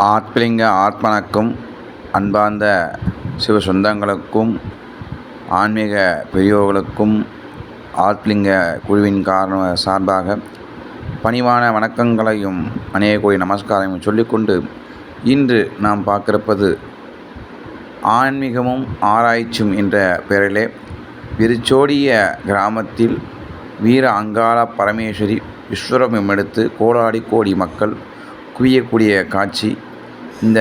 ஆத்மலிங்க ஆத்மனுக்கும் அன்பார்ந்த சிவ சொந்தங்களுக்கும் ஆன்மீக பெரியோர்களுக்கும் ஆத்மலிங்க குழுவின் காரண சார்பாக பணிவான வணக்கங்களையும் அநேக கோடி நமஸ்காரங்களையும் சொல்லிக்கொண்டு இன்று நாம் பார்க்கிறப்பது ஆன்மீகமும் ஆராய்ச்சியும் என்ற பெயரிலே விருச்சோடிய கிராமத்தில் வீர அங்காள பரமேஸ்வரி விஸ்வரமும் எடுத்து கோடாடி கோடி மக்கள் குவியக்கூடிய காட்சி. இந்த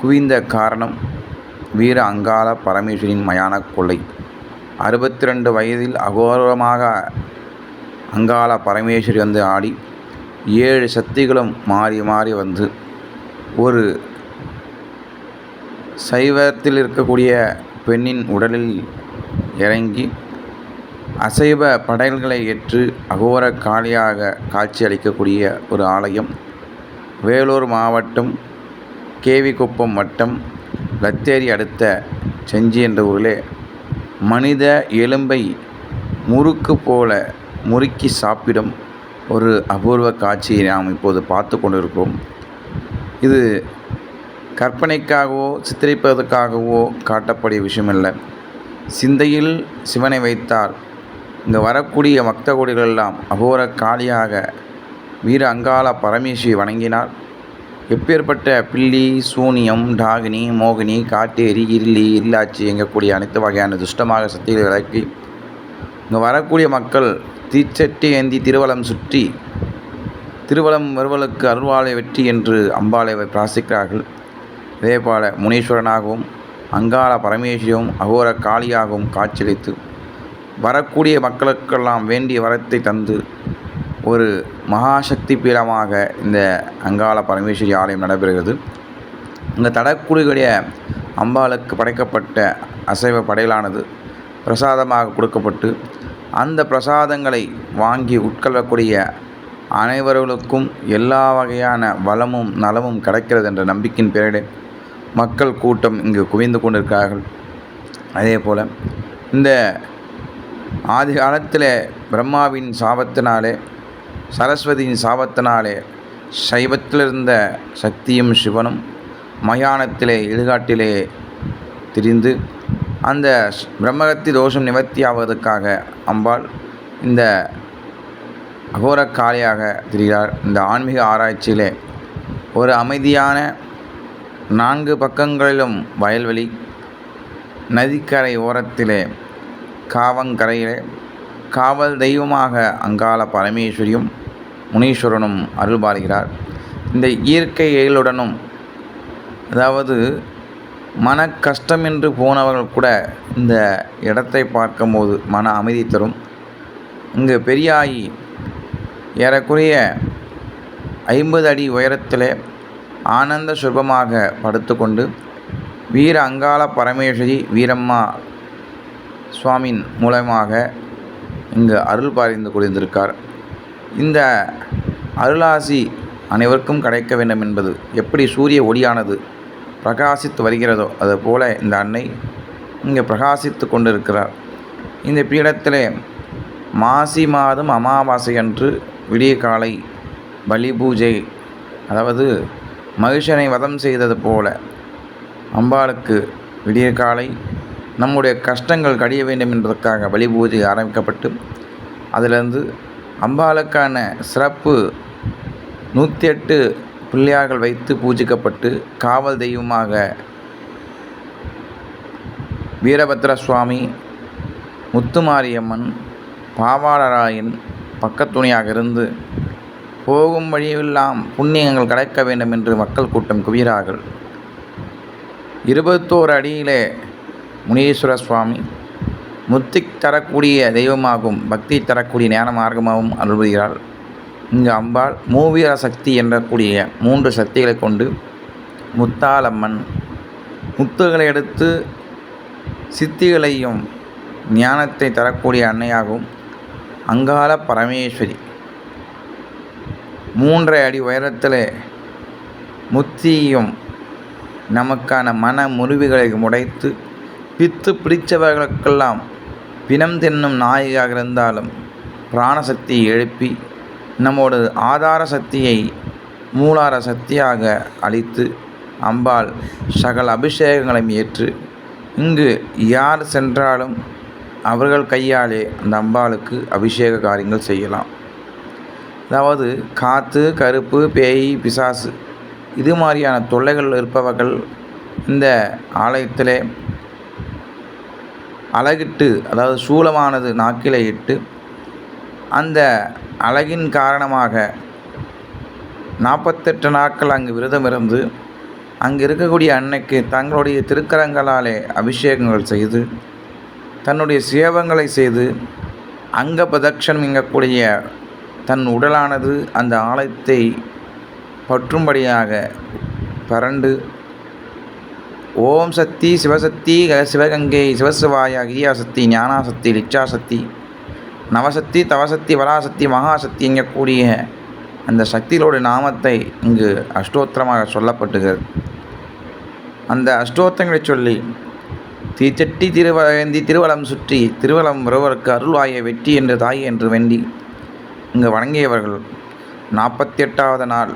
குவிந்த காரணம் வீர அங்காள பரமேஸ்வரியின் மயான கொள்ளை. அறுபத்தி ரெண்டு வயதில் அகோரமாக அங்காள பரமேஸ்வரி வந்து ஆடி ஏழு சக்திகளும் மாறி மாறி வந்து ஒரு சைவத்தில் இருக்கக்கூடிய பெண்ணின் உடலில் இறங்கி அசைவ படையல்களை ஏற்று அகோர காளியாக காட்சி அளிக்கக்கூடிய ஒரு ஆலயம். வேலூர் மாவட்டம் கேவிக்குப்பம் வட்டம் லத்தேரி அடுத்த செஞ்சி என்ற ஊரிலே மனித எலும்பை முறுக்கு போல முறுக்கி சாப்பிடும் ஒரு அபூர்வ காட்சியை நாம் இப்போது பார்த்து கொண்டிருக்கிறோம். இது கற்பனைக்காகவோ சித்தரிப்பதற்காகவோ காட்டப்படிய விஷயமல்ல. சிந்தையில் சிவனை வைத்தார். இங்கே வரக்கூடிய பக்த கோடிகளெல்லாம் காளியாக வீர அங்காள பரமேஸ்வரி வணங்கினார். எப்பேற்பட்ட பில்லி சூனியம் டாகினி மோகினி காட்டேரி இருளி இல்லாச்சி எங்கக்கூடிய அனைத்து வகையான துஷ்டமாக சக்திகளை விளக்கி இங்கே வரக்கூடிய மக்கள் தீச்சட்டி ஏந்தி திருவலம் சுற்றி திருவலம் வருவலுக்கு அருள்வாளை வெற்றி என்று அம்பாளை பிரார்த்திக்கிறார்கள். இதேபோல முனீஸ்வரனாகவும் அங்காள பரமேஸ்வரியும் அகோர காளியாகவும் காட்சியளித்து வரக்கூடிய மக்களுக்கெல்லாம் வேண்டிய வரத்தை தந்து ஒரு மகாசக்தி பீடமாக இந்த அங்காள பரமேஸ்வரி ஆலயம் நடைபெறுகிறது. இந்த தடக்குடிகளுடைய அம்பாளுக்கு படைக்கப்பட்ட அசைவ படையலானது பிரசாதமாக கொடுக்கப்பட்டு அந்த பிரசாதங்களை வாங்கி உட்கொள்ளக்கூடிய அனைவர்களுக்கும் எல்லா வகையான வளமும் நலமும் கிடைக்கிறது என்ற நம்பிக்கையின் பேரிலே மக்கள் கூட்டம் இங்கு குவிந்து கொண்டிருக்கிறார்கள். அதே போல் இந்த ஆதி காலத்தில் பிரம்மாவின் சாபத்தினாலே சரஸ்வதியின் சாபத்தினாலே சைவத்தில் இருந்த சக்தியும் சிவனும் மயானத்திலே இடுகாட்டிலே திரிந்து அந்த பிரம்மகத்தி தோஷம் நிவர்த்தி ஆவதற்காக அம்பாள் இந்த அகோர காளியாக திரிகிறார். இந்த ஆன்மீக ஆராய்ச்சியிலே ஒரு அமைதியான நான்கு பக்கங்களிலும் வயல்வெளி நதிக்கரை ஓரத்திலே காவங்கரையிலே காவல் தெய்வமாக அங்காள பரமேஸ்வரியும் முனீஸ்வரனும் அருள்பாலிகிறார் இந்த இயற்கை எழிலுடனும் அதாவது மன கஷ்டம் என்று போனவர்கள் கூட இந்த இடத்தை பார்க்கும்போது மன அமைதி தரும். இங்கு பெரியாயி ஏறக்குறைய ஐம்பது அடி உயரத்திலே ஆனந்த சுபமாக படுத்துக்கொண்டு வீர அங்காள பரமேஸ்வரி வீரம்மா சுவாமியின் மூலமாக இங்கு அருள் பாரிந்து கொண்டிருந்திருக்கார். இந்த அருளாசி அனைவருக்கும் கிடைக்க வேண்டும் என்பது எப்படி சூரிய ஒளியானது பிரகாசித்து வருகிறதோ அதுபோல இந்த அன்னை இங்கே பிரகாசித்து கொண்டிருக்கிறார். இந்த பீடத்திலே மாசி மாதம் அமாவாசை அன்று விடிய காலை பலி பூஜை அதாவது மகிஷனை வதம் செய்தது போல அம்பாளுக்கு விடிய காலை நம்முடைய கஷ்டங்கள் கடிய வேண்டும் என்பதற்காக பலி பூஜை ஆரம்பிக்கப்பட்டு அதிலிருந்து அம்பாளுக்கான சிறப்பு நூற்றி எட்டு பிள்ளையார்கள் வைத்து பூஜிக்கப்பட்டு காவல் தெய்வமாக வீரபத்ர சுவாமி முத்துமாரியம்மன் பாவாளராயன் பக்கத்துணையாக இருந்து போகும் வழியெல்லாம் புண்ணியங்கள் கிடைக்க வேண்டும் என்று மக்கள் கூட்டம் குவிகிறார்கள். இருபத்தோரு அடியிலே முனீஸ்வர சுவாமி முத்தி தரக்கூடிய தெய்வமாகவும் பக்தி தரக்கூடிய ஞான மார்க்கமாகவும் அருள்கிறாள் இங்கு அம்பாள் மூவீர சக்தி என்றக்கூடிய மூன்று சக்திகளை கொண்டு முத்தாலம்மன் முத்துகளை எடுத்து சித்திகளையும் ஞானத்தை தரக்கூடிய அன்னையாகவும் அங்காள பரமேஸ்வரி. மூன்றரை அடி உயரத்தில் முத்தியும் நமக்கான மன முறிவுகளை முடைத்து பித்து பிடித்தவர்களுக்கெல்லாம் பிணம் தின்னும் நாயகியாக இருந்தாலும் பிராணசக்தியை எழுப்பி நம்மோடு ஆதார சக்தியை மூலார சக்தியாக அளித்து அம்பாள் சகல அபிஷேகங்களையும் ஏற்று இங்கு யார் சென்றாலும் அவர்கள் கையாலே அந்த அம்பாளுக்கு அபிஷேக காரியங்கள் செய்யலாம். அதாவது காற்று கருப்பு பேய் பிசாசு இது மாதிரியான தொல்லைகள் இருப்பவர்கள் இந்த ஆலயத்திலே அழகிட்டு அதாவது சூலமானது நாக்கிலே இட்டு அந்த அழகின் காரணமாக நாற்பத்தெட்டு நாட்கள் அங்கு விரதம் இருந்து அங்கு இருக்கக்கூடிய அன்னைக்கு தங்களுடைய திருக்கரங்களாலே அபிஷேகங்கள் செய்து தன்னுடைய சேவங்களை செய்து அங்க பிரதட்சணம் இங்கக்கூடிய தன் உடலானது அந்த ஆலயத்தை பற்றும்படியாக பரண்டு ஓம் சக்தி சிவசக்தி சிவகங்கை சிவசிவாய கிரியாசக்தி ஞானாசக்தி லிச்சாசக்தி நவசக்தி தவசக்தி வராசக்தி மகாசக்தி கூடிய அந்த சக்திகளோட நாமத்தை இங்கு அஷ்டோத்திரமாக சொல்லப்பட்டுகிறது. அந்த அஷ்டோத்திரங்களை சொல்லி தீச்சட்டி திருவந்தி திருவலம் சுற்றி திருவலம் ஒருவருக்கு அருள்வாய வெற்றி என்று தாய் என்று வேண்டி இங்கு வணங்கியவர்கள் நாற்பத்தி எட்டாவது நாள்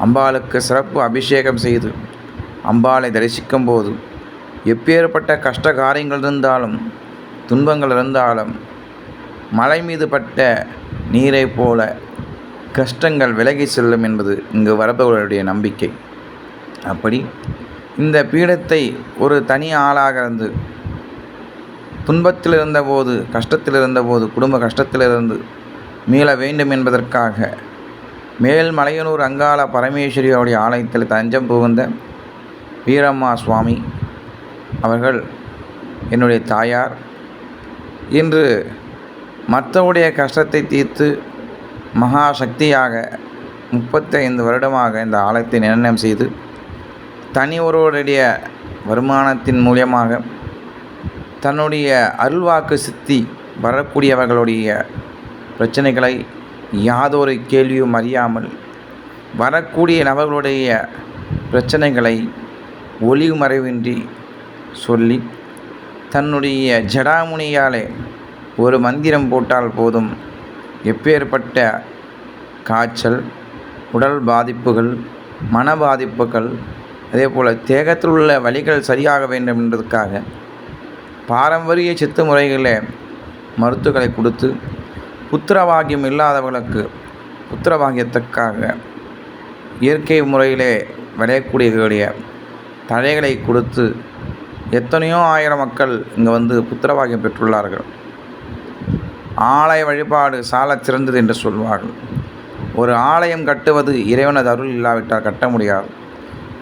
அம்பாளுக்கு சிறப்பு அபிஷேகம் செய்து அம்பாளை தரிசிக்கும் போது எப்பேற்பட்ட கஷ்ட காரியங்கள் இருந்தாலும் துன்பங்கள் இருந்தாலும் மலை மீது பட்ட நீரை போல கஷ்டங்கள் விலகி செல்லும் என்பது இங்கு வரப்பவர்களுடைய நம்பிக்கை. அப்படி இந்த பீடத்தை ஒரு தனி ஆளாக இருந்து துன்பத்தில் இருந்தபோது கஷ்டத்தில் இருந்தபோது குடும்ப கஷ்டத்திலிருந்து மீள வேண்டும் என்பதற்காக மேல் மலையனூர் அங்காள பரமேஸ்வரியாவுடைய ஆலயத்தில் தஞ்சம் புகுந்த வீரம்மா சுவாமி அவர்கள் என்னுடைய தாயார். இன்று மற்றவுடைய கஷ்டத்தை தீர்த்து மகா சக்தியாக முப்பத்தைந்து வருடமாக இந்த ஆலயத்தை நிர்ணயம் செய்து தனி ஒருவருடைய வருமானத்தின் மூலியமாக தன்னுடைய அருள்வாக்கு சித்தி வரக்கூடியவர்களுடைய பிரச்சனைகளை யாதொரு கேள்வியும் அறியாமல் வரக்கூடிய நபர்களுடைய பிரச்சனைகளை ஒளிவு மறைவின்றி சொல்லி தன்னுடைய ஜடாமுனியாலே ஒரு மந்திரம் போட்டால் போதும். எப்பேற்பட்ட காய்ச்சல் உடல் பாதிப்புகள் மன பாதிப்புகள் அதே போல் தேகத்தில் உள்ள வலிகள் சரியாக வேண்டும் என்பதற்காக பாரம்பரிய சித்து முறைகளே மருத்துவங்களை கொடுத்து புத்திரவாகியம் இல்லாதவர்களுக்கு புத்திரவாகியத்துக்காக இயற்கை முறையிலே விளையக்கூடியவர்களுடைய தழைகளை கொடுத்து எத்தனையோ ஆயிரம் மக்கள் இங்கே வந்து புத்திரவாகியம் பெற்றுள்ளார்கள். ஆலய வழிபாடு சாலச் சிறந்தது என்று சொல்வார்கள். ஒரு ஆலயம் கட்டுவது இறைவனது அருள் இல்லாவிட்டால் கட்ட முடியாது.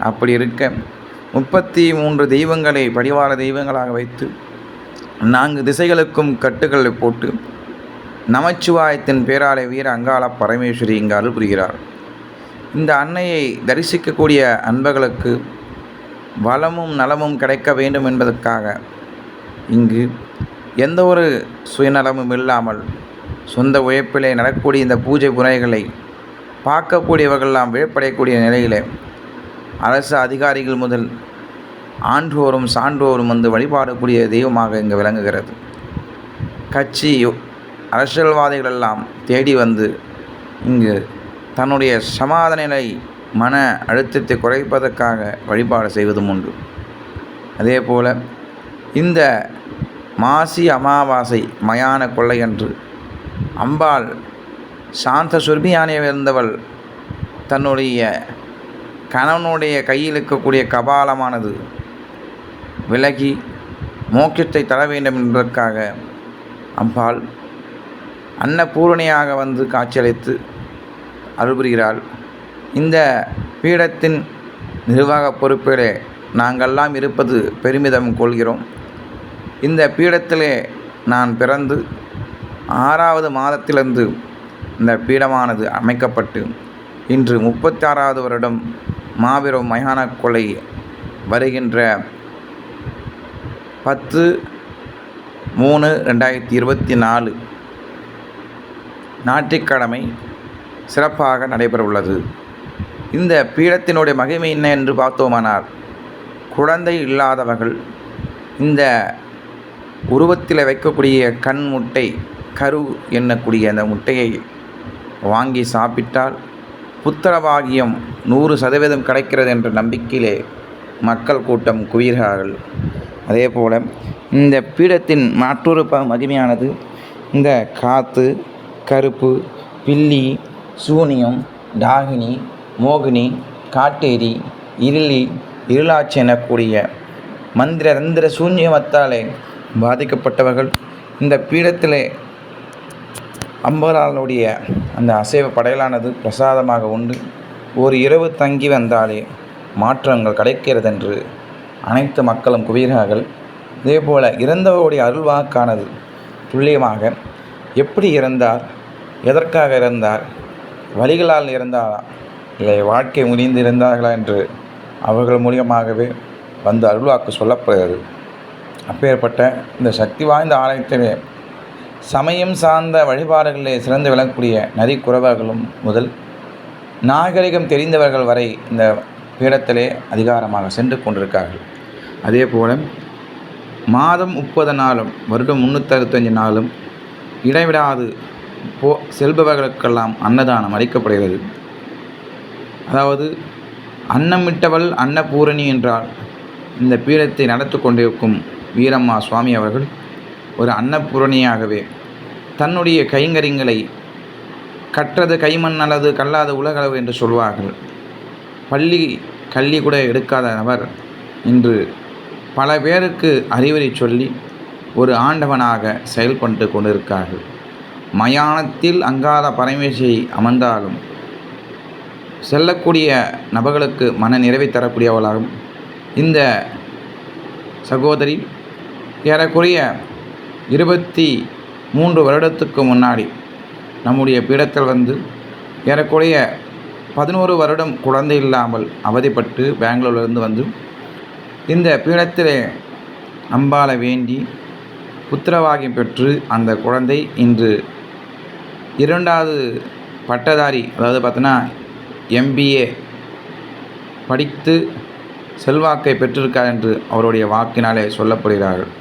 அப்படி இருக்க முப்பத்தி மூன்று தெய்வங்களை படிவார தெய்வங்களாக வைத்து நான்கு திசைகளுக்கும் கட்டுகளை போட்டு நமச்சிவாயத்தின் பேராலை வீர அங்காள பரமேஸ்வரி இங்கு அருள் புரிகிறார். இந்த அன்னையை தரிசிக்கக்கூடிய அன்பர்களுக்கு வளமும் நலமும் கிடைக்க வேண்டும் என்பதற்காக இங்கு எந்த ஒரு சுயநலமும் இல்லாமல் சொந்த உழைப்பிலே நடக்கக்கூடிய இந்த பூஜை முறைகளை பார்க்கக்கூடியவர்களெல்லாம் விழப்படையக்கூடிய நிலையிலே அரசு அதிகாரிகள் முதல் ஆன்றோரும் சான்றோரும் வந்து வழிபாடக்கூடிய தெய்வமாக இங்கு விளங்குகிறது. கட்சி அரசியல்வாதிகளெல்லாம் தேடி வந்து இங்கு தன்னுடைய சமாதான நிலை மன அழுத்தத்தை குறைப்பதற்காக வழிபாடு செய்வதும் உண்டு. அதே போல் இந்த மாசி அமாவாசை மயான கொள்ளையன்று அம்பாள் சாந்த சுர்பியானியாக இருந்தவள் தன்னுடைய கணவனுடைய கையில் இருக்கக்கூடிய கபாலமானது விலகி மோக்கியத்தை தர வேண்டும் என்பதற்காக அம்பாள் அன்னபூரணியாக வந்து காட்சியளித்து அருள்புரிகிறாள். இந்த பீடத்தின் நிர்வாக பொறுப்பிலே நாங்கள்லாம் இருப்பது பெருமிதம் கொள்கிறோம். இந்த பீடத்திலே நான் பிறந்து ஆறாவது மாதத்திலிருந்து இந்த பீடமானது அமைக்கப்பட்டு இன்று முப்பத்தி ஆறாவது வருடம் மாபெரும் மயான கொலை வருகின்ற பத்து மூணு ரெண்டாயிரத்தி இருபத்தி நாலு ஞாயிற்றுக்கிழமை சிறப்பாக நடைபெற உள்ளது இந்த பீடத்தினுடைய மகிமை என்ன என்று பார்த்தோமானால் குழந்தை இல்லாதவர்கள் இந்த உருவத்தில் வைக்கக்கூடிய கண் முட்டை கரு எண்ணக்கூடிய அந்த முட்டையை வாங்கி சாப்பிட்டால் புத்திரபாகியம் நூறு சதவீதம் கிடைக்கிறது என்ற நம்பிக்கையிலே மக்கள் கூட்டம் குவிகிறார்கள். அதே போல் இந்த பீடத்தின் மற்றொரு ப மகிமையானது இந்த காற்று கருப்பு பில்லி சூனியம் டாகினி மோகினி காட்டேரி இருளி இருளாட்சி எனக்கூடிய மந்திர தந்திர சூன்யமத்தாலே பாதிக்கப்பட்டவர்கள். இந்த பீடத்திலே அம்பலாளுடைய அந்த அசைவ படையலானது பிரசாதமாக உண்டு. ஒரு இரவு தங்கி வந்தாலே மாற்றங்கள் கிடைக்கிறதென்று அனைத்து மக்களும் குவிகிறார்கள். இதேபோல் இறந்தவருடைய அருள்வாக்கானது துல்லியமாக எப்படி இறந்தார் எதற்காக இறந்தார் வழிகளால் இறந்தாரா இல்லை வாழ்க்கை முடிந்து இருந்தார்களா என்று அவர்கள் மூலியமாகவே வந்து அருள்வாக்கு சொல்லப்படுகிறது. அப்பேற்பட்ட இந்த சக்தி வாய்ந்த ஆலயத்திலே சமயம் சார்ந்த வழிபாடுகளிலே சிறந்து விளங்கக்கூடிய நரிக்குறவர்களும் முதல் நாகரிகம் தெரிந்தவர்கள் வரை இந்த பீடத்திலே அதிகாரமாக சென்று கொண்டிருக்கார்கள். அதே போல் மாதம் முப்பது நாளும் வருடம் முந்நூற்றறுபத்தஞ்சு நாளும் இடைவிடாது போ செல்பவர்களுக்கெல்லாம் அன்னதானம் அளிக்கப்படுகிறது. அதாவது அன்னமிட்டவள் அன்னபூரணி என்றால் இந்த பீடத்தை நடத்து கொண்டிருக்கும் வீரம்மா சுவாமி அவர்கள் ஒரு அன்னபூரணியாகவே தன்னுடைய கைங்கரியங்களை கற்றது கைமண் அல்லது கல்லாத உலகளவு என்று சொல்வார்கள். பள்ளி கல்வி கூட எடுக்காத நபர் இன்று பல பேருக்கு அறிவுரை சொல்லி ஒரு ஆண்டவனாக செயல்பட்டு கொண்டிருக்கார்கள். மயானத்தில் அங்காத பரமேசியை அமர்ந்தாலும் செல்லக்கூடிய நபர்களுக்கு மன நிறைவை தரக்கூடியவளாகும். இந்த சகோதரி ஏறக்குறைய இருபத்தி மூன்று வருடத்துக்கு முன்னாடி நம்முடைய பீடத்தில் வந்து ஏறக்குறைய பதினோரு வருடம் குழந்தை இல்லாமல் அவதிப்பட்டு பெங்களூர்லேருந்து வந்து இந்த பீடத்திலே அம்பாலை வேண்டி புத்திரவாகியம் பெற்று அந்த குழந்தை இன்று இரண்டாவது பட்டதாரி அதாவது பார்த்தோன்னா எம்பிஏ படித்து செல்வாக்கை பெற்றிருக்கார் என்று அவருடைய வாக்கினாலே சொல்லப்படுகிறார்கள்.